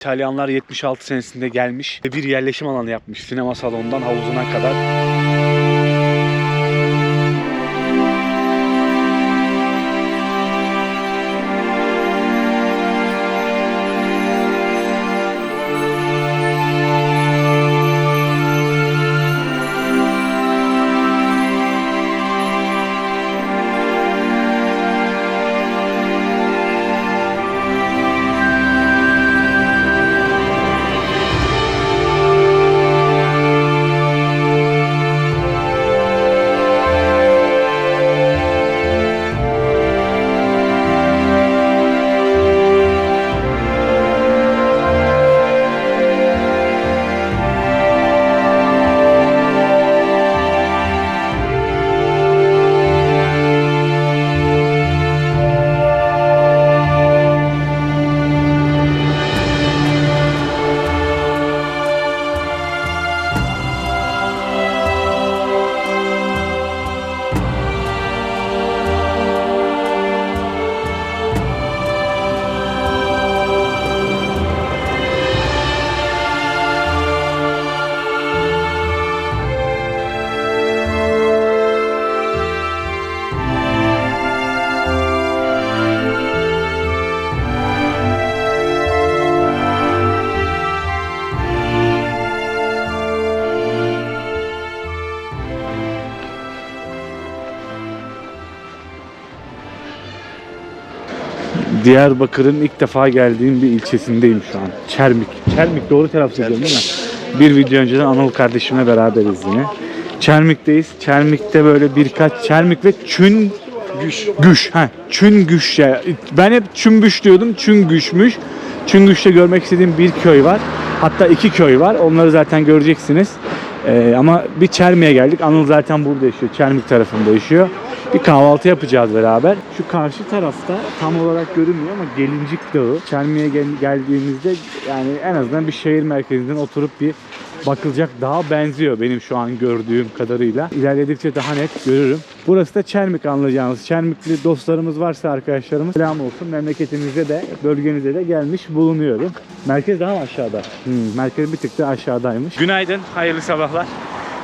İtalyanlar 76 senesinde gelmiş ve bir yerleşim alanı yapmış. Sinema salonundan havuzuna kadar. Diyarbakır'ın ilk defa geldiğim bir ilçesindeyim şu an. Çermik. Çermik doğru telaffuz ediyorum değil mi? Bir video önceden Anıl kardeşimle beraberiz yine. Çermik'teyiz. Çermik'te böyle birkaç Çermik ve Çün Güş. Güş. Ha, Çüngüş ya. Ben hep Çümbüş diyordum. Çüngüşmüş. Çüngüş'te görmek istediğim bir köy var. Hatta iki köy var. Onları zaten göreceksiniz. Ee, ama bir Çermik'e geldik. Anıl zaten burada yaşıyor. Çermik tarafında yaşıyor. Bir kahvaltı yapacağız beraber. Şu karşı tarafta tam olarak görünmüyor ama Gelincik Dağı. Çermik'e gel- geldiğimizde yani en azından bir şehir merkezinden oturup bir bakılacak daha benziyor benim şu an gördüğüm kadarıyla. İlerledikçe daha net görürüm. Burası da Çermik anlayacağınız. Çermikli dostlarımız varsa arkadaşlarımız selam olsun. Memleketimize de bölgenize de gelmiş bulunuyorum. Merkez daha mı aşağıda? Hmm, merkez bir tık da aşağıdaymış. Günaydın, hayırlı sabahlar.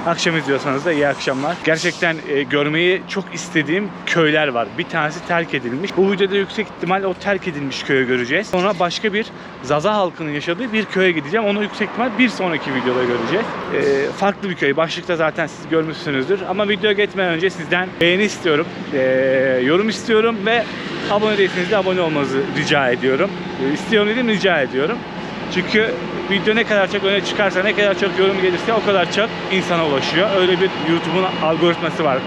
Akşam izliyorsanız da iyi akşamlar. Gerçekten e, görmeyi çok istediğim köyler var. Bir tanesi terk edilmiş. Bu videoda yüksek ihtimal o terk edilmiş köyü göreceğiz. Sonra başka bir Zaza halkının yaşadığı bir köye gideceğim. Onu yüksek ihtimal bir sonraki videoda göreceğiz. E, farklı bir köy. Başlıkta zaten siz görmüşsünüzdür. Ama videoya geçmeden önce sizden beğeni istiyorum. E, yorum istiyorum ve abone değilseniz de abone olmanızı rica ediyorum. E, istiyorum dedim rica ediyorum. Çünkü video ne kadar çok öne çıkarsa, ne kadar çok yorum gelirse o kadar çok insana ulaşıyor. Öyle bir YouTube'un algoritması var.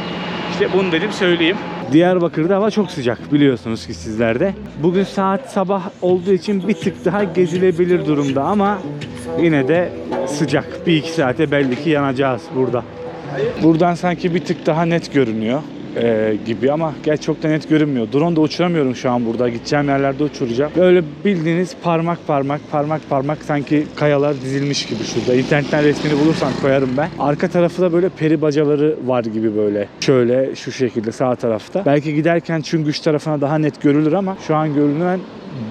İşte bunu dedim söyleyeyim. Diyarbakır'da hava çok sıcak biliyorsunuz ki sizlerde. Bugün saat sabah olduğu için bir tık daha gezilebilir durumda ama yine de sıcak. Bir iki saate belli ki yanacağız burada. Buradan sanki bir tık daha net görünüyor e, gibi ama gerçi çok da net görünmüyor. Drone da uçuramıyorum şu an burada. Gideceğim yerlerde uçuracağım. Böyle bildiğiniz parmak parmak parmak parmak sanki kayalar dizilmiş gibi şurada. İnternetten resmini bulursan koyarım ben. Arka tarafı da böyle peri bacaları var gibi böyle. Şöyle şu şekilde sağ tarafta. Belki giderken Çüngüş tarafına daha net görülür ama şu an görünen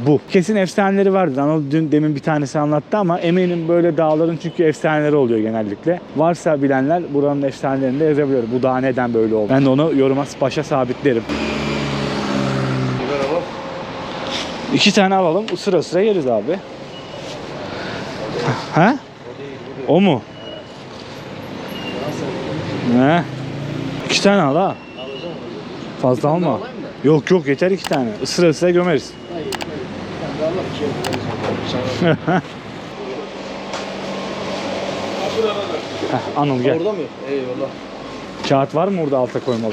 bu. Kesin efsaneleri vardır. Anıl dün demin bir tanesi anlattı ama eminim böyle dağların çünkü efsaneleri oluyor genellikle. Varsa bilenler buranın efsanelerini de yazabilir. Bu dağ neden böyle oldu? Ben de onu yoruma başa sabitlerim. İki tane alalım. Sıra sıra yeriz abi. Ha? O mu? Ne? İki tane al ha. Fazla alma. Yok yok yeter iki tane. Sıra sıra gömeriz. Heh, Anıl gel. Orada mı? Eyvallah. Kağıt var mı orada alta koymalı?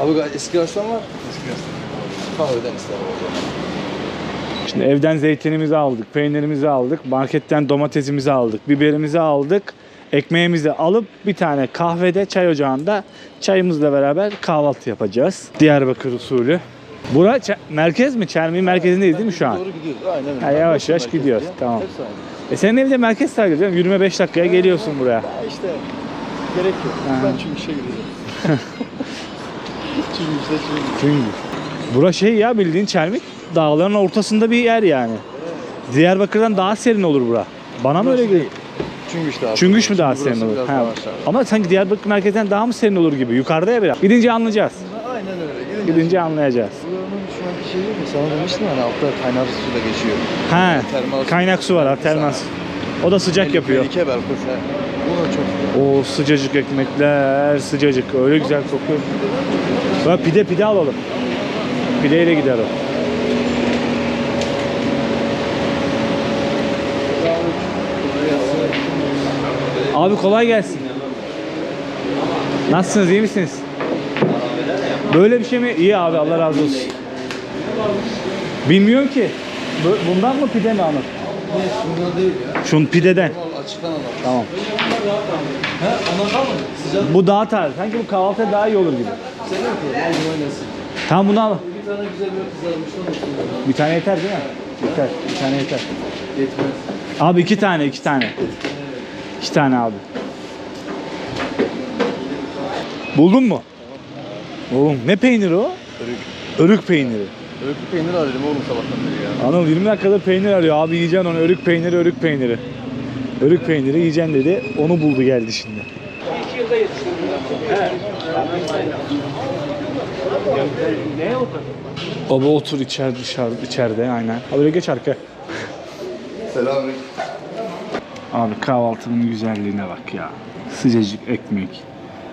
Abi eski yaştan var. Eski yaştan. Kahveden ister Şimdi evden zeytinimizi aldık, peynirimizi aldık, marketten domatesimizi aldık, biberimizi aldık, ekmeğimizi alıp bir tane kahvede, çay ocağında çayımızla beraber kahvaltı yapacağız. Diyarbakır usulü. Bura Ç- merkez mi? Çermi merkezindeyiz değil mi şu an? Doğru gidiyoruz. Aynen öyle. Ha, yavaş yavaş merkez gidiyoruz, ya? tamam. Hepsi aynı. E senin evde merkez sayılır değil mi? Yürüme 5 dakikaya geliyorsun buraya. Ya işte gerek yok. Ben çünkü işe gideceğim. çünkü işte çünkü. Çünkü bura şey ya bildiğin Çermik dağların ortasında bir yer yani. Diyarbakır'dan daha serin olur bura. Bana mı öyle geliyor? Çüngüş daha. Çüngüş mü daha serin olur? Ha. Ama sanki Diyarbakır merkezden daha mı serin olur gibi? Yukarıda ya biraz. Gidince anlayacağız. Aynen öyle. Gidince anlayacağız. Buranın şu anki şeyi mi? Sana demiştim hani altta kaynar su da geçiyor. Ha, Termal su. kaynak su var, alternatif. O da sıcak yapıyor. Melike Belkos ha. Bu da çok O sıcacık ekmekler, sıcacık. Öyle güzel kokuyor. Bak pide pide alalım. Pideyle gider o. Abi kolay gelsin. Nasılsınız, iyi misiniz? Böyle bir şey mi? İyi abi, Allah razı olsun. Bilmiyorum ki. Bu- Bundan mı pide mi alır? Bundan değil ya. Şunun pideden. Açıktan alalım. Tamam. He mı? Sıcak. Bu daha taze. Sanki bu kahvaltıya daha iyi olur gibi. Sen ne yapıyorsun? Al bunu oynasın. Tamam bunu al. Bir tane güzel bir kızarmıştan olsun. Bir tane yeter değil mi? Yeter. Bir tane yeter. Yetmez. Abi iki tane, iki tane. İki tane abi. Buldun mu? Oğlum ne peyniri o? Örük. Örük peyniri. Örük peynir arıyordum oğlum sabahtan beri ya. Anıl 20 dakikadır peynir arıyor. Abi yiyeceksin onu. Örük peyniri, örük peyniri. Örük peyniri yiyeceksin dedi. Onu buldu geldi şimdi. Baba otur içeride dışarıda içeride aynen. Abi geç arka. Selamünaleyküm. Abi kahvaltının güzelliğine bak ya. Sıcacık ekmek.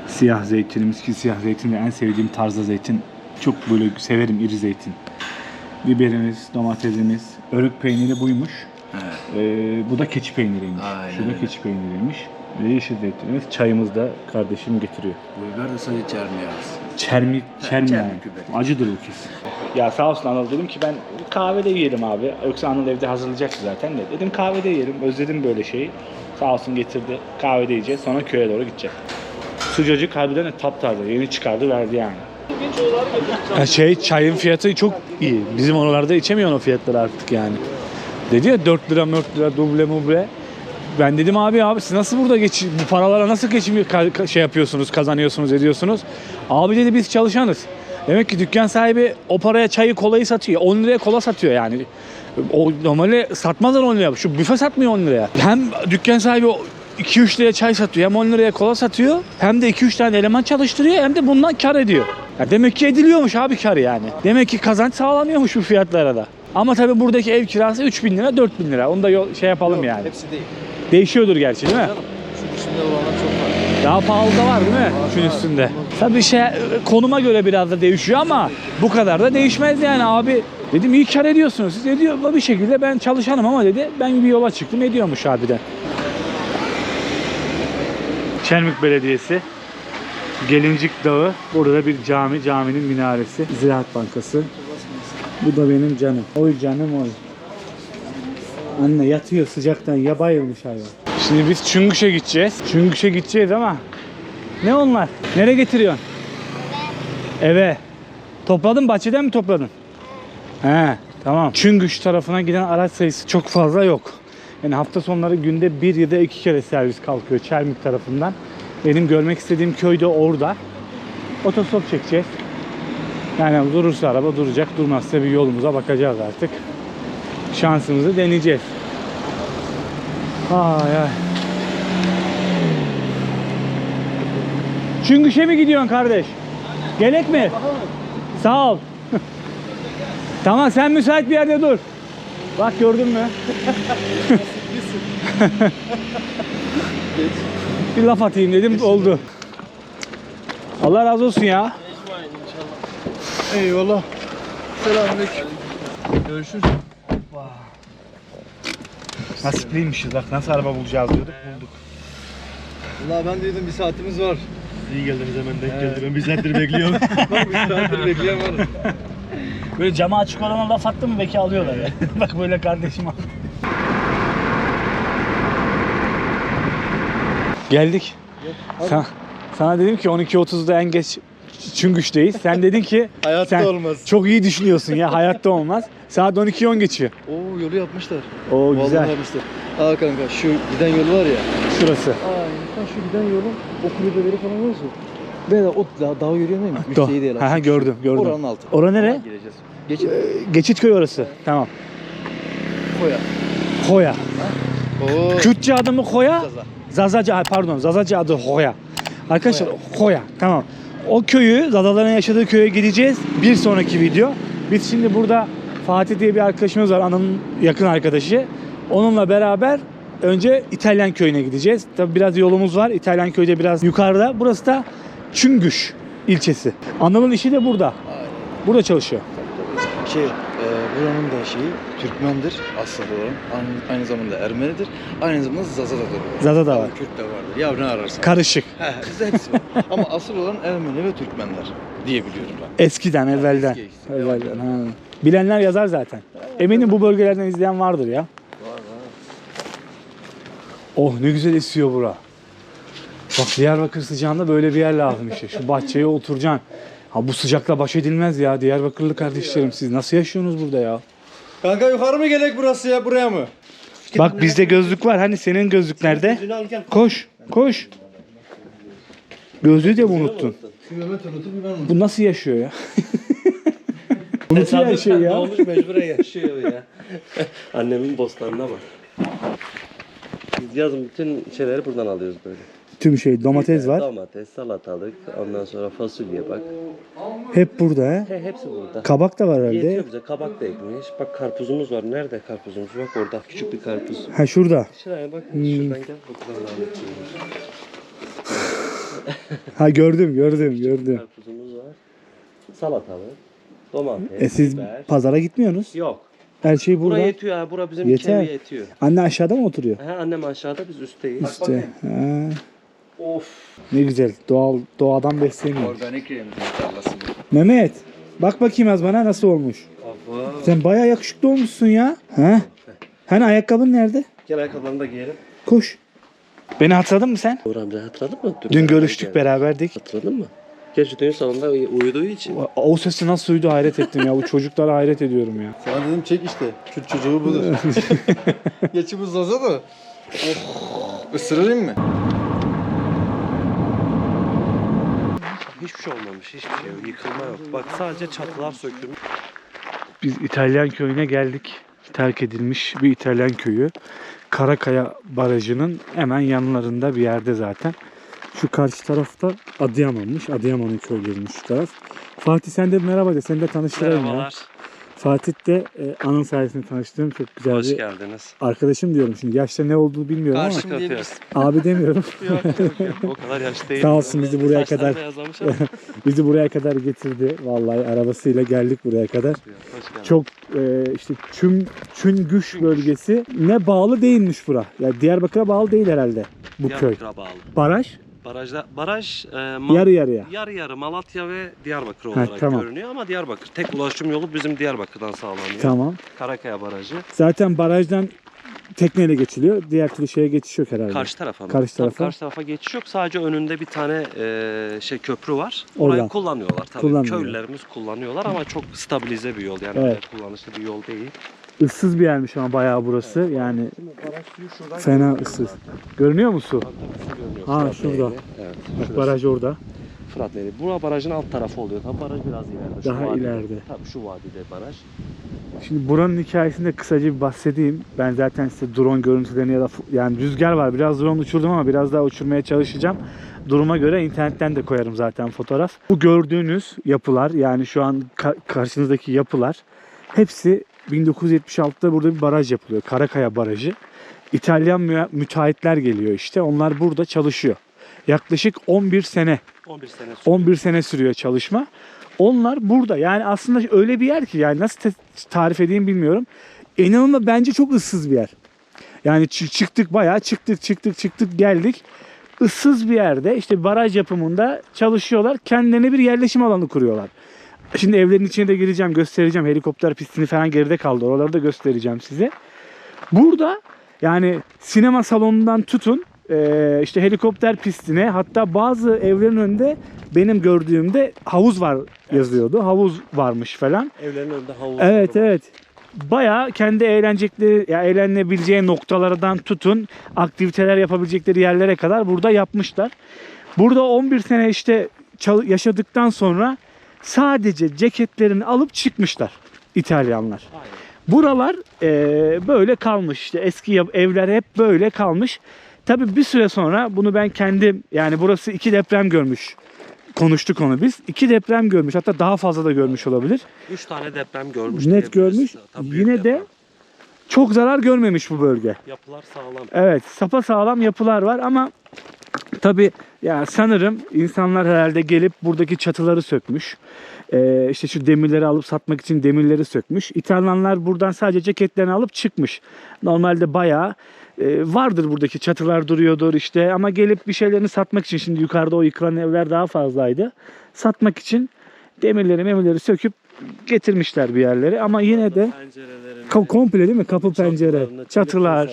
Siyah zeytinimiz ki siyah zeytin de en sevdiğim tarzda zeytin. Çok böyle severim iri zeytin. Biberimiz, domatesimiz, örük peyniri buymuş. Ee, bu da keçi peyniriymiş. Aynen Şu da öyle. keçi peyniriymiş. Ve yeşil zeytinimiz. Çayımız da kardeşim getiriyor. Bulgar sadece çermiyoruz. Çermik, çermi yani. çermik biber. Acıdır bu kesin. Ya sağ olsun Anıl dedim ki ben kahvede yiyelim abi. Yoksa Anıl evde hazırlayacaktı zaten de. Dedim kahvede yiyelim. Özledim böyle şeyi. Sağ olsun getirdi. Kahvede yiyeceğiz. Sonra köye doğru gideceğiz. Sıcacık harbiden de taptaze. Yeni çıkardı verdi yani. Ya şey çayın fiyatı çok iyi. Bizim oralarda içemiyor o fiyatları artık yani. Dedi ya 4 lira 4 lira duble muble. Ben dedim abi abi siz nasıl burada geç bu paralara nasıl geçim ka- şey yapıyorsunuz, kazanıyorsunuz, ediyorsunuz? Abi dedi biz çalışanız. Demek ki dükkan sahibi o paraya çayı kolayı satıyor. 10 liraya kola satıyor yani. O normalde satmazlar 10 liraya. Şu büfe satmıyor 10 liraya. Hem dükkan sahibi 2-3 liraya çay satıyor, hem 10 liraya kola satıyor. Hem de 2-3 tane eleman çalıştırıyor hem de bundan kar ediyor. Ya demek ki ediliyormuş abi kar yani. Demek ki kazanç sağlanıyormuş bu fiyatlara da. Ama tabii buradaki ev kirası 3000 lira, 4000 lira. Onu da yol, şey yapalım yani. Hepsi değil. Değişiyordur gerçi değil mi? Canım, Şu olanlar çok var. Daha pahalı da var değil mi? Şunun üstünde. Tabii şey konuma göre biraz da değişiyor ama bu kadar da değişmez yani abi. Dedim iyi kar ediyorsunuz. Siz ediyor bir şekilde ben çalışanım ama dedi ben bir yola çıktım ediyormuş harbiden. Çelmik Belediyesi Gelincik Dağı. Burada bir cami, caminin minaresi. Ziraat Bankası. Bu da benim canım. Oy canım oy. Anne yatıyor sıcaktan ya bayılmış hayvan. Şimdi biz Çüngüş'e gideceğiz. Çüngüş'e gideceğiz ama ne onlar? Nereye getiriyorsun? Eve. Topladın bahçeden mi topladın? He tamam. Çüngüş tarafına giden araç sayısı çok fazla yok. Yani hafta sonları günde bir ya da iki kere servis kalkıyor Çelmik tarafından. Benim görmek istediğim köy de orada. Otostop çekeceğiz. Yani durursa araba duracak, durmazsa bir yolumuza bakacağız artık. Şansımızı deneyeceğiz. Ay ay. Çüngüş'e mi gidiyorsun kardeş? Gerek mi? Sağ ol. tamam sen müsait bir yerde dur. Bak gördün mü? bir laf atayım dedim oldu. Allah razı olsun ya. Eyvallah. Selamünaleyküm. Görüşürüz. Nasipliymişiz bak nasıl araba bulacağız diyorduk bulduk. Valla ben dedim bir saatimiz var. İyi geldiniz hemen denk geldi. Ben bir saattir bekliyorum. Bak bir saattir bekleyen var. Böyle cama açık olana laf attın mı belki alıyorlar ya. Bak böyle kardeşim al. Geldik. Sa- sana dedim ki 12.30'da en geç Çüngüş'teyiz. Sen dedin ki Hayatta sen olmaz. çok iyi düşünüyorsun ya hayatta olmaz. Saat 12.10 geçiyor. Oo yolu yapmışlar. O Vallahi güzel. yapmışlar. Aa kanka şu giden yolu var ya. Şurası. Aa şu giden yolun o kulübeleri falan varsa. Ben de o da, dağı görüyor muyum? Üsteği değil. Ha, ha, gördüm, gördüm. Oranın altı. Ora nere? Gireceğiz. Geçit Geçitköy orası. Tamam. koya. Hoya. Oo. Kürtçe adı mı Hoya? Zaza. Zazacı, ha, pardon Zazacı adı Hoya. Arkadaşlar Hoya tamam. O köyü, Zazaların yaşadığı köye gideceğiz. Bir sonraki video. Biz şimdi burada Fatih diye bir arkadaşımız var. Ananın yakın arkadaşı. Onunla beraber önce İtalyan köyüne gideceğiz. Tabi biraz yolumuz var. İtalyan köyde biraz yukarıda. Burası da Çüngüş ilçesi. Anıl'ın işi de burada. Burada çalışıyor. Şey, e, buranın da şeyi Türkmendir asıl olan. Aynı, aynı zamanda Ermenidir. Aynı zamanda Zaza da var. Zaza da var. Kürt de vardır. Ya ne ararsan. Karışık. He, bizde hepsi var. Ama asıl olan Ermeni ve Türkmenler diye biliyorum ben. Eskiden, evvelden. Eski, eski. Evvelden. Ha. Bilenler yazar zaten. Eminim bu bölgelerden izleyen vardır ya. Var var. Oh ne güzel esiyor bura. Bak Diyarbakır sıcağında böyle bir yer lazım işte. Şu bahçeye oturacaksın. Ha bu sıcakla baş edilmez ya. Diyarbakırlı kardeşlerim siz nasıl yaşıyorsunuz burada ya? Kanka yukarı mı gerek burası ya buraya mı? Bak bizde gözlük var. Hani senin gözlük nerede? Koş, koş. Gözlüğü de mi unuttun? Mehmet unutup ben. Bu nasıl yaşıyor ya? Unutuyor her şeyi ya. Doğmuş mecburen yaşıyor ya. Annemin bostanına bak. Biz yazın bütün şeyleri buradan alıyoruz böyle. Tüm şey domates var. Domates, salatalık, ondan sonra fasulye bak. Hep burada he. He, hepsi burada. Kabak da var herhalde. Yetiyor bize. Kabak da ekmiş. Bak karpuzumuz var. Nerede karpuzumuz? Bak orada. Küçük bir karpuz. Ha şurada. Şuraya bak. Hmm. Şuradan gel. Ediyoruz. Ha gördüm, gördüm, gördüm. Karpuzumuz var. Salatalık. Domates. E siz biber. pazara gitmiyorsunuz. Yok. Her şey Bura burada. yetiyor ha. Bura bizim Yeter. Yetiyor. Anne aşağıda mı oturuyor? He, annem aşağıda biz üstteyiz. İşte. Ha, Of. ne güzel. Doğal doğadan besleniyor. Organik tarlası bu. Mehmet, bak bakayım az bana nasıl olmuş. Abba. Sen bayağı yakışıklı olmuşsun ya. Ha? Hani ayakkabın nerede? Gel ayakkabılarını da giyelim. Koş. Beni hatırladın mı sen? Uğur amca hatırladın mı? Dün görüştük beraberdik. Hatırladın mı? Gerçi düğün salonunda uy- uyuduğu için. O, o sesi nasıl duydu hayret ettim ya. Bu çocuklara hayret ediyorum ya. Sana dedim çek işte. Kürt çocuğu budur. Geçi bu Zaza da. Oh. Mı? Hiçbir şey olmamış, hiçbir şey yok. Yıkılma yok. Bak sadece çatılar sökülmüş. Biz İtalyan köyüne geldik. Terk edilmiş bir İtalyan köyü. Karakaya Barajı'nın hemen yanlarında bir yerde zaten. Şu karşı tarafta Adıyaman'mış. Adıyaman'ın köyleriymiş şu taraf. Fatih sen de merhaba de. Seni de tanıştırayım ya. Fatih de e, anın sayesinde tanıştığım çok güzel Hoş bir geldiniz. arkadaşım diyorum şimdi. Yaşta ne olduğunu bilmiyorum ama Karşım diyebilirsin. abi demiyorum. yok, yok, yok. O kadar yaş değil. Sağ olsun bizi buraya Saçları kadar- beyazlamış ama. Bizi buraya kadar getirdi. Vallahi arabasıyla geldik buraya kadar. Hoş geldin. Çok e, işte Çüm, Çüngüş bölgesi ne bağlı değilmiş bura. Ya Diyarbakır'a bağlı değil herhalde bu köy. Diyarbakır'a bağlı. Baraj Barajda, baraj e, yarı yarıya. yarı yarı Malatya ve Diyarbakır olarak tamam. görünüyor ama Diyarbakır tek ulaşım yolu bizim Diyarbakır'dan sağlanıyor. Tamam. Karakaya Barajı. Zaten barajdan tekneyle geçiliyor. Diğer türlü şeye geçiş yok herhalde. Karşı tarafa mı? Karşı Tabii tarafa. karşı tarafa geçiş yok. Sadece önünde bir tane e, şey köprü var. Orayı Oradan. kullanıyorlar tabii. Kullanmıyor. Köylülerimiz kullanıyorlar ama çok stabilize bir yol. Yani Evet. öyle kullanışlı bir yol değil. Issız bir yermiş ama bayağı burası. Yani Baraj suyu şuradan fena ıssız. Görünüyor mu su? Bak, su görünüyor. Ha, şurada. Evet. Bak şurası. baraj orada. Fırat Nehri. Bura barajın alt tarafı oluyor. Tabii baraj biraz ileride. Şu Daha vadide. ileride. Tabii şu vadide baraj. Şimdi buranın hikayesini de kısaca bir bahsedeyim. Ben zaten size drone görüntülerini ya da yani rüzgar var. Biraz drone uçurdum ama biraz daha uçurmaya çalışacağım. Duruma göre internetten de koyarım zaten fotoğraf. Bu gördüğünüz yapılar yani şu an ka- karşınızdaki yapılar hepsi 1976'da burada bir baraj yapılıyor. Karakaya Barajı. İtalyan mü- müteahhitler geliyor işte. Onlar burada çalışıyor. Yaklaşık 11 sene 11 sene sürüyor. 11 sene sürüyor çalışma. Onlar burada. Yani aslında öyle bir yer ki yani nasıl tarif edeyim bilmiyorum. İnanılmaz bence çok ıssız bir yer. Yani çı- çıktık bayağı çıktık çıktık çıktık geldik. Issız bir yerde işte baraj yapımında çalışıyorlar. Kendilerine bir yerleşim alanı kuruyorlar. Şimdi evlerin içine de gireceğim göstereceğim. Helikopter pistini falan geride kaldı. Oraları da göstereceğim size. Burada yani sinema salonundan tutun eee, işte helikopter pistine hatta bazı evlerin önünde benim gördüğümde havuz var yazıyordu. Havuz varmış falan. Evlerin önünde havuz. Evet evet. Bayağı kendi eğlenecekleri, ya eğlenebileceği noktalardan tutun, aktiviteler yapabilecekleri yerlere kadar burada yapmışlar. Burada 11 sene işte çal- yaşadıktan sonra sadece ceketlerini alıp çıkmışlar İtalyanlar. Aynen. Buralar e, böyle kalmış. İşte eski yap- evler hep böyle kalmış. Tabii bir süre sonra bunu ben kendim yani burası iki deprem görmüş. Konuştuk onu biz. İki deprem görmüş. Hatta daha fazla da görmüş olabilir. 3 tane deprem görmüş. Net görmüş. Tabii Yine de çok zarar görmemiş bu bölge. yapılar sağlam. Evet, sapa sağlam yapılar var ama tabi ya sanırım insanlar herhalde gelip buradaki çatıları sökmüş. Ee, işte şu demirleri alıp satmak için demirleri sökmüş. İtalyanlar buradan sadece ceketlerini alıp çıkmış. Normalde bayağı vardır buradaki çatılar duruyordur işte ama gelip bir şeylerini satmak için şimdi yukarıda o yıkılan evler daha fazlaydı. Satmak için demirleri memirleri söküp getirmişler bir yerlere ama yine de Ka- komple değil mi? Kapı pencere, çatılar,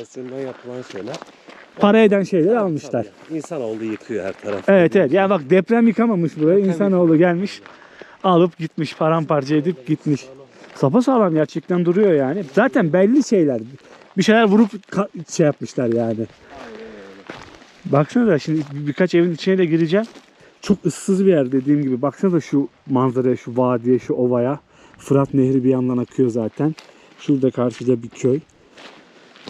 yapılan şeyler. para eden şeyleri almışlar. Tabii, İnsanoğlu yıkıyor her tarafı. Evet evet. Ya bak deprem yıkamamış burayı. İnsanoğlu gelmiş alıp gitmiş paramparça edip gitmiş. Sapa sağlam gerçekten duruyor yani. Zaten belli şeyler. Bir şeyler vurup şey yapmışlar yani. Baksana da şimdi bir- birkaç evin içine de gireceğim. Çok ıssız bir yer dediğim gibi. Baksana da şu manzaraya, şu vadiye, şu ovaya. Fırat Nehri bir yandan akıyor zaten. Şurada karşıda bir köy.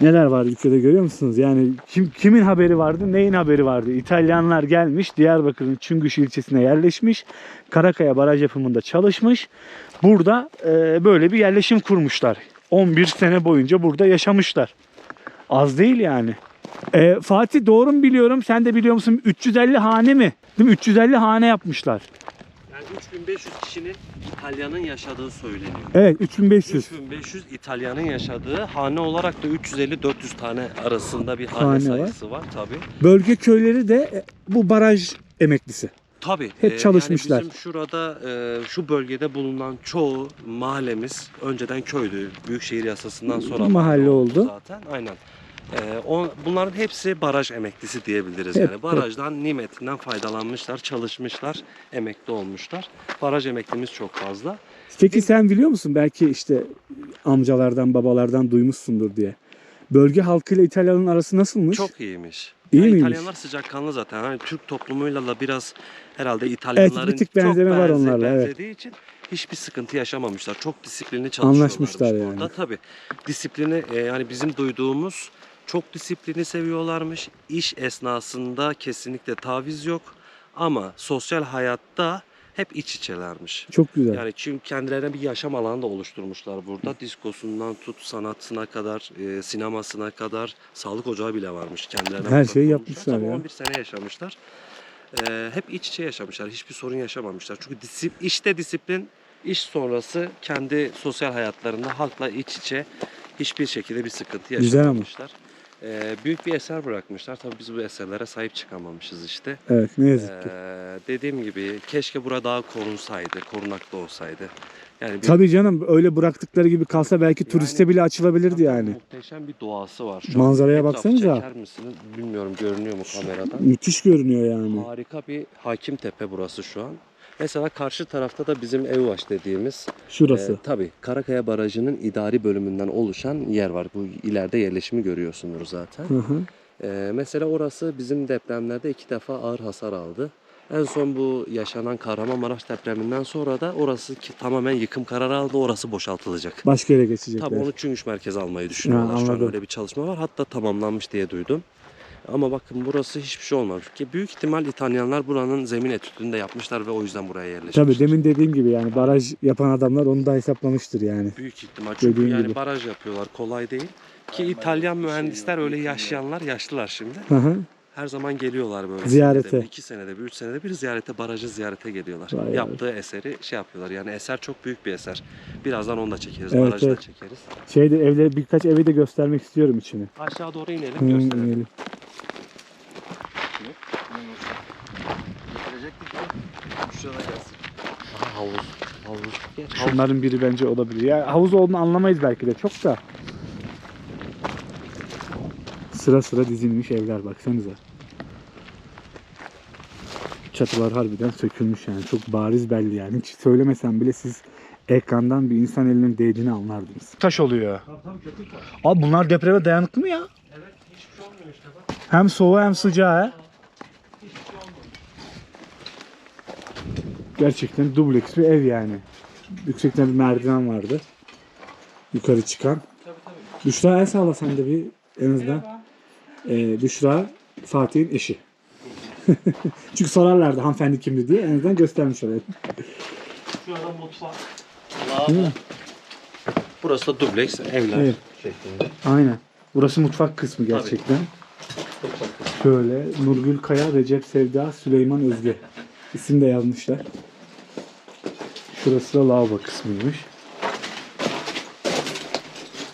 Neler var ülkede görüyor musunuz? Yani kim kimin haberi vardı, neyin haberi vardı? İtalyanlar gelmiş, Diyarbakır'ın Çüngüş ilçesine yerleşmiş. Karakaya baraj yapımında çalışmış. Burada e, böyle bir yerleşim kurmuşlar. 11 sene boyunca burada yaşamışlar. Az değil yani. E, Fatih doğru mu biliyorum? Sen de biliyor musun? 350 hane mi? Değil mi? 350 hane yapmışlar. Yani 3500 kişinin İtalyanın yaşadığı söyleniyor. Evet 3500. 3500 İtalyanın yaşadığı hane olarak da 350-400 tane arasında bir hane, Hane var. sayısı var, tabi. Bölge köyleri de e, bu baraj emeklisi. Tabi. Hep çalışmışlar. Yani bizim şurada e, şu bölgede bulunan çoğu mahallemiz önceden köydü. Büyükşehir yasasından sonra Mahalle oldu. zaten. Aynen. E, o, bunların hepsi baraj emeklisi diyebiliriz. Hep, yani barajdan nimetinden faydalanmışlar, çalışmışlar, emekli olmuşlar. Baraj emeklimiz çok fazla. Peki sen biliyor musun? Belki işte amcalardan, babalardan duymuşsundur diye. Bölge halkıyla İtalya'nın arası nasılmış? Çok iyiymiş. İyi Yani miymiş? İtalyanlar sıcakkanlı zaten. Hani Türk toplumuyla da biraz herhalde İtalyanların tık benzeme çok var benze- onlarla, evet. benzediği için hiçbir sıkıntı yaşamamışlar. Çok disiplinli çalışıyorlarmış Anlaşmışlar yani. burada. Tabii. Disiplini e, yani bizim duyduğumuz çok disiplini seviyorlarmış. İş esnasında kesinlikle taviz yok. Ama sosyal hayatta hep iç içelermiş. Çok güzel. Yani çünkü kendilerine bir yaşam alanı da oluşturmuşlar burada. Diskosundan tut sanatına kadar, e, sinemasına kadar sağlık ocağı bile varmış kendilerine. Her şeyi yapmışlar Tabii ya. 11 sene yaşamışlar. E, hep iç içe yaşamışlar. Hiçbir sorun yaşamamışlar. Çünkü disip, işte disiplin, iş sonrası kendi sosyal hayatlarında halkla iç içe hiçbir şekilde bir sıkıntı Güzel ama. yaşamamışlar. E, büyük bir eser bırakmışlar. Tabii biz bu eserlere sahip çıkamamışız işte. Evet ne yazık ki. Ee, dediğim gibi keşke bura daha korunsaydı, korunaklı olsaydı. Yani bir, Tabii canım öyle bıraktıkları gibi kalsa belki turiste bile açılabilirdi yani. Muhteşem bir doğası var. Şu Manzaraya etrafı baksanıza. Çeker misiniz? Bilmiyorum görünüyor mu kameradan? Müthiş görünüyor yani. Harika bir hakim tepe burası şu an. Mesela karşı tarafta da bizim Evvaş dediğimiz Şurası. e, tabii Karakaya Barajı'nın idari bölümünden oluşan yer var. Bu ileride yerleşimi görüyorsunuz zaten. Hı hı. Ee, mesela orası bizim depremlerde iki defa ağır hasar aldı. En son bu yaşanan Kahramanmaraş depreminden sonra da orası ki tamamen yıkım kararı aldı. Orası boşaltılacak. Başka yere geçecekler. Tabii onu Çüngüş merkeze almayı düşünüyorlar. Ha, Şu an öyle bir çalışma var. Hatta tamamlanmış diye duydum. Ama bakın burası hiçbir şey olmamış. Ki büyük ihtimal İtalyanlar buranın zemin etüdünü de yapmışlar ve o yüzden buraya yerleşmişler. Tabii demin dediğim gibi yani baraj yapan adamlar onu da hesaplamıştır yani. Büyük ihtimal. Çünkü Dediğin yani gibi. baraj yapıyorlar. Kolay değil. Ki İtalyan mühendisler öyle yaşayanlar, yaşlılar şimdi. Hı hı. Her zaman geliyorlar böyle. Ziyarete. Senede bir, iki senede bir, üç senede bir ziyarete, barajı ziyarete geliyorlar. Vay Yaptığı eseri şey yapıyorlar. Yani eser çok büyük bir eser. Birazdan onu da çekeriz, Evet, barajı evet. da çekeriz. Şeyde evde birkaç evi de göstermek istiyorum içini. Aşağı doğru inelim, Hı, gösterelim. inelim. Getirecektik de şurada gelsin. Aha, havuz, havuz. Havuz. Şunların biri bence olabilir. Ya havuz olduğunu anlamayız belki de çok da. Sıra sıra dizilmiş evler baksanıza. Çatılar harbiden sökülmüş yani. Çok bariz belli yani. Hiç söylemesem bile siz ekrandan bir insan elinin değdiğini anlardınız. Taş oluyor. Abi bunlar depreme dayanıklı mı ya? Evet, hiçbir şey olmuyor işte bak. Hem soğuğu hem sıcağı. he? Gerçekten dubleks bir ev yani. Yüksekten bir merdiven vardı. yukarı çıkan. Büşra el sağla sen de bir en azından. Ee, Büşra Fatih'in eşi. Çünkü sorarlardı hanımefendi kimdi diye en azından göstermiş olayım. Şurada mutfak. Burası da dubleks evler Evet. şeklinde. Aynen. Burası mutfak kısmı gerçekten. Şöyle Nurgül Kaya, Recep Sevda, Süleyman Özge. İsim de yazmışlar. Şurası da lavabo kısmıymış.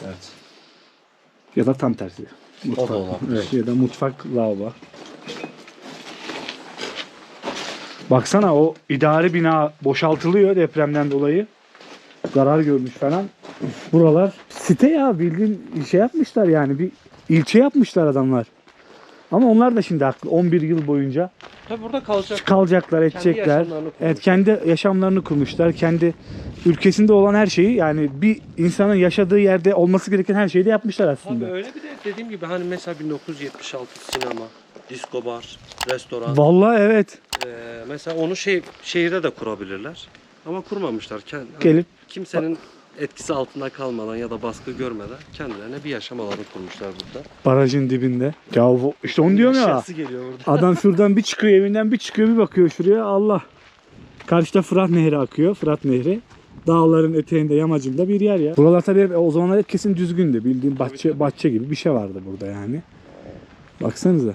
Evet. Ya da tam tersi. Mutfak. O da olabilir. Evet, ya da mutfak lavabo. Baksana o idari bina boşaltılıyor depremden dolayı. Zarar görmüş falan. Buralar site ya bildiğin şey yapmışlar yani bir ilçe yapmışlar adamlar. Ama onlar da şimdi haklı. 11 yıl boyunca Tabii burada kalacak. kalacaklar, edecekler. yaşamlarını Evet kendi yaşamlarını kurmuşlar. Kendi ülkesinde olan her şeyi yani bir insanın yaşadığı yerde olması gereken her şeyi de yapmışlar aslında. Tabii öyle bir de dediğim gibi hani mesela 1976 sinema, disco bar, restoran. Vallahi evet. Ee, mesela onu şey şehirde de kurabilirler. Ama kurmamışlar. Kend, hani Gelip kimsenin etkisi altında kalmadan ya da baskı görmeden kendilerine bir yaşam alanı kurmuşlar burada. barajın dibinde. Ya bu- işte onu diyorum ya. Yaşası geliyor burada. Adam şuradan bir çıkıyor evinden bir çıkıyor bir bakıyor şuraya Allah. Karşıda Fırat Nehri akıyor. Fırat Nehri. Dağların eteğinde yamacında bir yer ya. Buralar tabii hep- o zamanlar hep kesin düzgündü. Bildiğin bahçe bahçe gibi bir şey vardı burada yani. Baksanıza.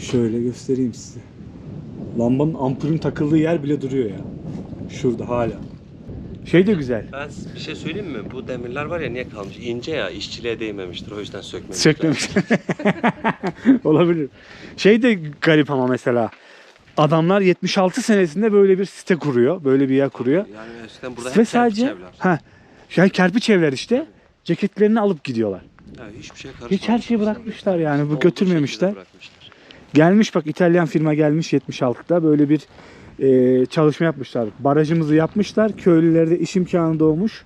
Şöyle göstereyim size. Lambanın ampulün takıldığı yer bile duruyor ya. Şurada hala. Şey de güzel. Ben bir şey söyleyeyim mi? Bu demirler var ya niye kalmış? İnce ya işçiliğe değmemiştir. O yüzden sökmemişler. Sökmemiş. Olabilir. Şey de garip ama mesela. Adamlar 76 senesinde böyle bir site kuruyor. Böyle bir yer kuruyor. Yani eskiden burada Ve hep sadece sadece... evler. ha yani kerpiç evler işte. Ceketlerini alıp gidiyorlar. Yani hiçbir şey Hiç her şeyi bırakmışlar yani. Bu Olduğu götürmemişler. şekilde bırakmışlar. Gelmiş bak İtalyan firma gelmiş 76'da böyle bir e, çalışma yapmışlar. Barajımızı yapmışlar. Köylülerde iş imkanı doğmuş.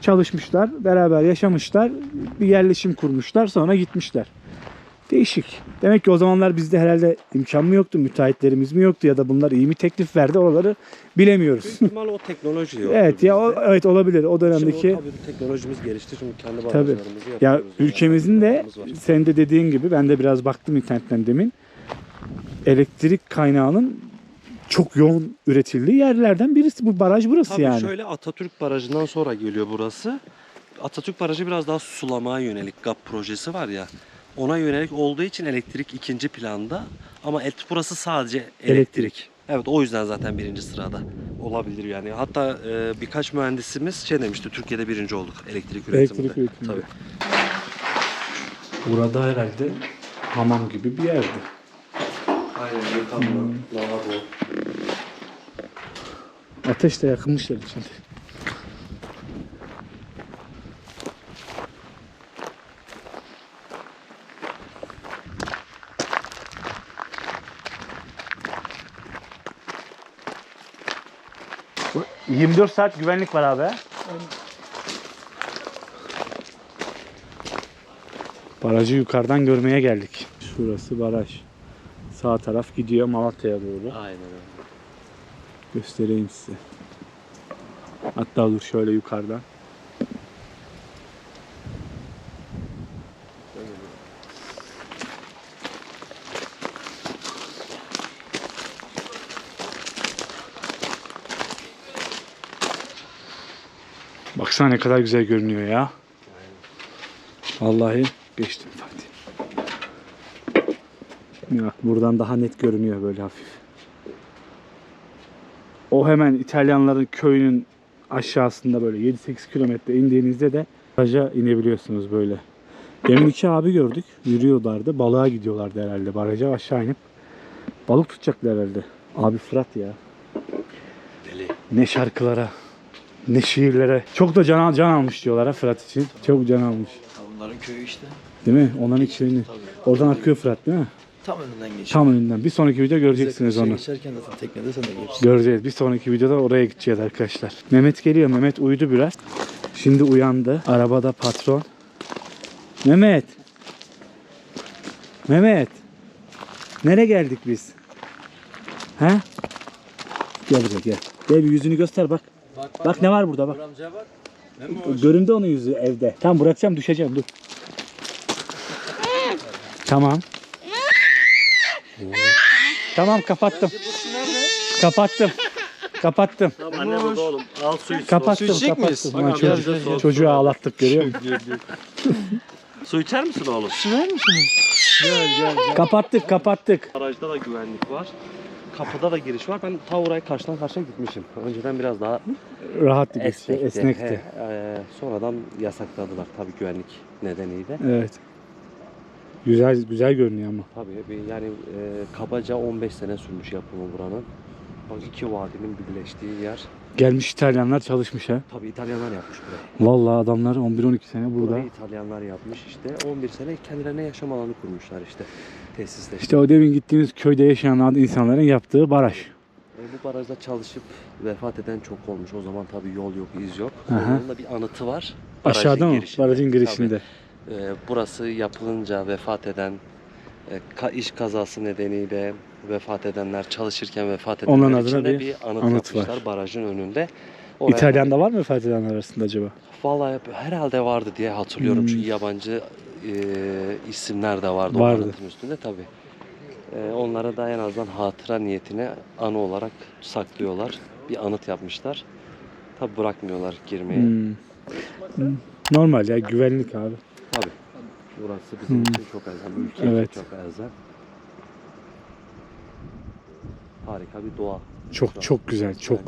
Çalışmışlar. Beraber yaşamışlar. Bir yerleşim kurmuşlar. Sonra gitmişler. Değişik. Demek ki o zamanlar bizde herhalde imkan mı yoktu, müteahhitlerimiz mi yoktu ya da bunlar iyi mi teklif verdi oraları bilemiyoruz. Büyük ihtimal o teknoloji yok. evet ya o, evet olabilir o dönemdeki. Şimdi o tabii teknolojimiz gelişti. Şimdi kendi Tabii. barajlarımızı Ya yapıyoruz. ülkemizin de Yani senin de dediğin gibi ben de biraz baktım internetten demin. Elektrik kaynağının çok yoğun üretildiği yerlerden birisi bu baraj burası Tabii yani. şöyle Atatürk Barajı'ndan sonra geliyor burası. Atatürk Barajı biraz daha sulamaya yönelik GAP projesi var ya. Ona yönelik olduğu için elektrik ikinci planda. Ama et burası sadece elektrik. Elektrik. Evet o yüzden zaten birinci sırada olabilir yani. Hatta e, birkaç mühendisimiz şey demişti Türkiye'de birinci olduk elektrik üretiminde. Elektrik üretiminde. Tabii. Burada herhalde hamam gibi bir yerdi. Aynen yıkanma, lavabo. Ateş de yakılmışlar içinde. Bu 24 saat güvenlik var abi. Barajı yukarıdan görmeye geldik. Şurası baraj. Sağ taraf gidiyor Malatya'ya doğru. Aynen öyle. Göstereyim size. Hatta dur şöyle yukarıdan. Baksana ne kadar güzel görünüyor ya. Vallahi geçtim Fatih. Ya, buradan daha net görünüyor böyle hafif. O hemen İtalyanların köyünün aşağısında böyle 7-8 kilometre indiğinizde de baraja inebiliyorsunuz böyle. Demin iki abi gördük. Yürüyorlardı. Balığa gidiyorlardı herhalde. Baraja aşağı inip balık tutacaklar herhalde. Abi Fırat ya. Deli. Ne şarkılara, ne şiirlere. Çok da can, can almış diyorlar ha Fırat için. Çok can almış. Bunların köyü işte. Değil mi? Onların. Tabii. Oradan akıyor Fırat değil mi? Tam önünden geçiyor. Tam önünden. Bir sonraki videoda göreceksiniz onu. Geçerken zaten teknede sen de geçsin. Göreceğiz. Bir sonraki videoda oraya gideceğiz arkadaşlar. Mehmet geliyor. Mehmet uyudu biraz. Şimdi uyandı. Arabada patron. Mehmet. Mehmet. Nereye geldik biz? He? Gel buraya gel. Gel bir yüzünü göster bak. Bak ne var burada bak. amcaya bak. Göründü onun yüzü evde. Tamam bırakacağım düşeceğim dur. Tamam. Tamam kapattım. Kapattım. Kapattım. Tamam anne burada oğlum. Al su iç. Kapattım. içecek kapattım. Ulan Bak, biraz da soğuk çocuğu ağlattık görüyor musun? Su içer misin oğlum? kapattık kapattık. Garajda da güvenlik var. Kapıda da giriş var. Ben ta oraya karşıdan karşıya gitmişim. Önceden biraz daha Rahat bir esnekti. Esnekti. He, e, sonradan yasakladılar tabii güvenlik nedeniyle. Evet. Güzel güzel görünüyor ama. Tabii bir yani e, kabaca 15 sene sürmüş yapımı buranın. Bak iki vadinin birleştiği yer. Gelmiş İtalyanlar çalışmış ha. Tabii İtalyanlar yapmış burayı. Vallahi adamlar 11-12 sene burada. Burayı İtalyanlar yapmış işte. 11 sene kendilerine yaşam alanı kurmuşlar işte. Tesisleştirmişler. İşte o demin gittiğimiz köyde yaşayan insanların yaptığı baraj. E, bu barajda çalışıp vefat eden çok olmuş. O zaman tabii yol yok, iz yok. Aha. Onun da bir anıtı var. Aşağıda mı? girişinde. Barajın girişinde. Tabii. E, burası yapılınca vefat eden, e, iş kazası nedeniyle vefat edenler, çalışırken vefat edenler Onların için de bir bir anıt, anıt yapmışlar var. barajın önünde. Oraya- İtalyan'da var mı vefat edenler arasında acaba? Vallahi herhalde vardı diye hatırlıyorum. Hmm. Çünkü yabancı e, isimler de vardı, Vardı. anıtın üstünde tabii. E, onlara da en azından hatıra niyetine anı olarak saklıyorlar. Bir anıt yapmışlar. Tabii bırakmıyorlar girmeye. Hmm. Hmm. Normal ya güvenlik abi. Tabii. Burası bizim Hmm. için çok elzem. Ülke Evet. için çok elzem. Harika bir doğa. Çok çok güzel çok.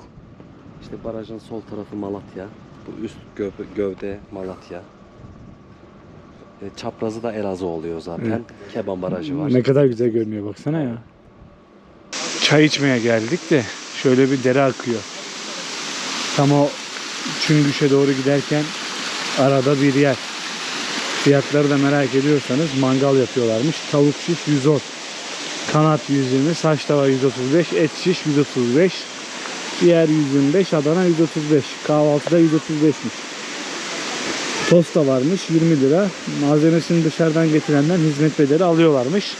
İşte barajın sol tarafı Malatya. Bu üst gö- gövde Malatya. E, çaprazı da Elazığ oluyor zaten. Evet. Keban Barajı var. Ne kadar güzel görünüyor baksana ya. Çay içmeye geldik de şöyle bir dere akıyor. Tam o Çüngüş'e doğru giderken arada bir yer. Fiyatları da merak ediyorsanız mangal yapıyorlarmış. Tavuk şiş 110. Kanat 120, saç tava 135, et şiş 135. Diğer 125, Adana 135. Kahvaltıda 135'miş. Tost da varmış 20 lira. Malzemesini dışarıdan getirenler hizmet bedeli alıyorlarmış.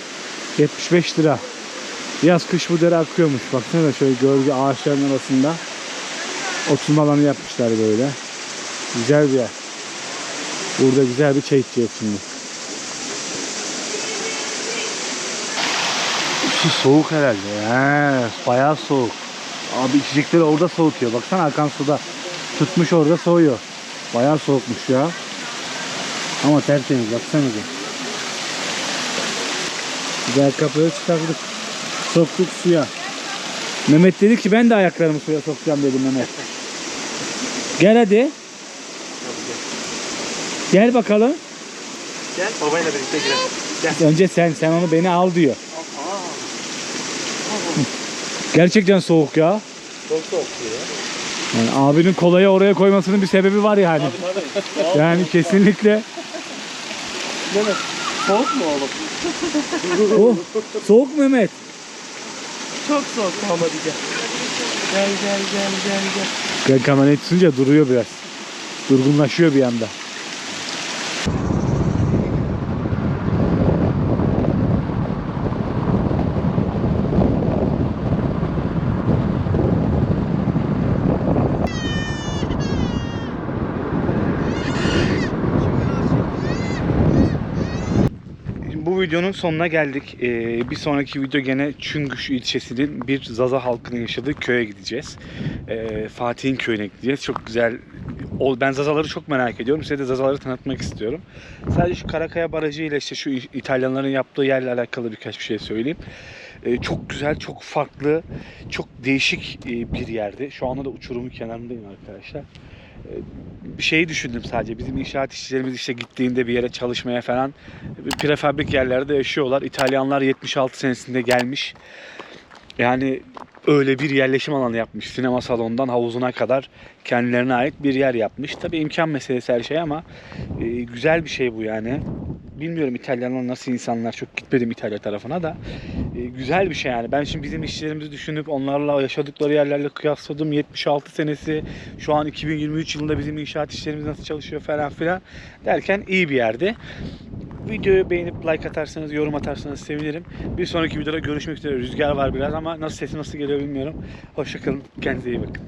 75 lira. Yaz kış bu dere akıyormuş. Baksana şöyle gölge ağaçların arasında oturma alanı yapmışlar böyle. Güzel bir yer. Burada güzel bir çay içeceğiz şimdi. Su soğuk herhalde. He, bayağı soğuk. Abi içecekleri orada soğutuyor. Baksana akan suda. Tutmuş orada soğuyor. Bayağı soğukmuş ya. Ama tertemiz baksanıza. Güzel kapıyı çıkardık. Soktuk suya. Mehmet dedi ki ben de ayaklarımı suya sokacağım dedi Mehmet. Gel hadi. Gel bakalım. Gel babayla birlikte girelim. Önce sen sen onu beni al diyor. Gerçekten soğuk ya. Çok soğuk ya. Yani abinin kolayı oraya koymasının bir sebebi var yani. Yani kesinlikle. Mehmet soğuk mu oğlum? Oh, soğuk Mehmet. Çok soğuk hadi gel. Gel gel gel gel gel. Ben kamerayı tutunca duruyor biraz. Durgunlaşıyor bir anda. Bu videonun sonuna geldik. Ee, bir sonraki video gene Çüngüş ilçesinin bir Zaza halkının yaşadığı köye gideceğiz. Ee, Fatih'in köyüne gideceğiz. Çok güzel. Ben Zazaları çok merak ediyorum. Size de Zazaları tanıtmak istiyorum. Sadece şu Karakaya Barajı ile işte şu İtalyanların yaptığı yerle alakalı birkaç bir şey söyleyeyim. Ee, çok güzel, çok farklı, çok değişik e, bir yerdi. Şu anda da uçurumun kenarındayım arkadaşlar. Ee, şeyi düşündüm sadece. Bizim inşaat işçilerimiz işte gittiğinde bir yere çalışmaya falan prefabrik yerlerde yaşıyorlar. İtalyanlar 76 senesinde gelmiş. Yani öyle bir yerleşim alanı yapmış. Sinema salonundan havuzuna kadar kendilerine ait bir yer yapmış. Tabii imkan meselesi her şey ama e, güzel bir şey bu yani. Bilmiyorum İtalyanlar nasıl insanlar. Çok gitmedim İtalya tarafına da. E, güzel bir şey yani. Ben şimdi bizim işçilerimizi düşünüp onlarla yaşadıkları yerlerle kıyasladım. 76 senesi şu an 2023 yılında bizim inşaat işlerimiz nasıl çalışıyor falan filan derken iyi bir yerde. Videoyu beğenip like atarsanız, yorum atarsanız sevinirim. Bir sonraki videoda görüşmek üzere. Rüzgar var biraz ama nasıl sesi nasıl geliyor bilmiyorum. Hoşçakalın. Kendinize iyi bakın.